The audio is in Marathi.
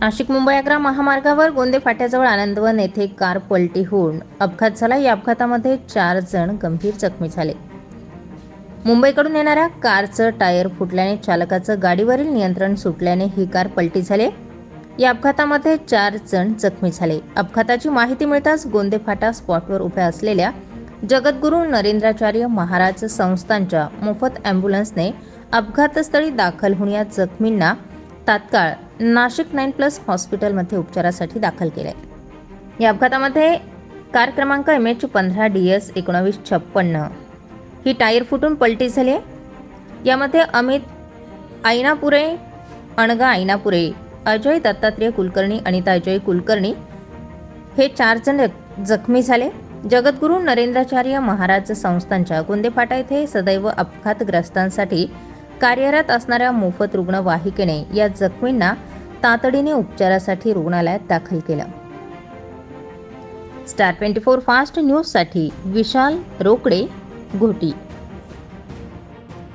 नाशिक मुंबई आग्रा महामार्गावर गोंदे फाट्याजवळ आनंदवन येथे कार पलटी होऊन अपघात झाला. या अपघातामध्ये चार जण गंभीर जखमी झाले. मुंबईकडून येणाऱ्या कारचं टायर फुटल्याने चालकाचं गाडीवरील नियंत्रण सुटल्याने ही कार पलटी झाली. या अपघातामध्ये चार जण जखमी झाले. अपघाताची माहिती मिळताच गोंदे फाटा स्पॉटवर उभ्या असलेल्या जगद्गुरू नरेंद्राचार्य महाराज संस्थांच्या मोफत अँब्युलन्सने अपघातस्थळी दाखल होऊन या जखमींना तात्काळ नाशिक नाईन प्लस हॉस्पिटलमध्ये उपचारासाठी दाखल केले. या अपघातामध्ये कार क्रमांक एम एच पंधरा डी एस एकोणावीस छप्पन्न. ही टायर फुटून पलटी झाली आहे. यामध्ये अमित आयनापुरे अणगा आयनापुरे अजय दत्तात्रेय कुलकर्णी अनिता अजय कुलकर्णी हे चार जण जखमी झाले. जगद्गुरू नरेंद्राचार्य महाराज संस्थांच्या गोंदेफाटा येथे सदैव अपघातग्रस्तांसाठी कार्यरत असणाऱ्या मोफत रुग्णवाहिकेने या जखमींना तातडीने उपचारासाठी रुग्णालयात दाखल केलं. स्टार ट्वेंटी फोर फास्ट न्यूजसाठी विशाल रोकडे घोटी.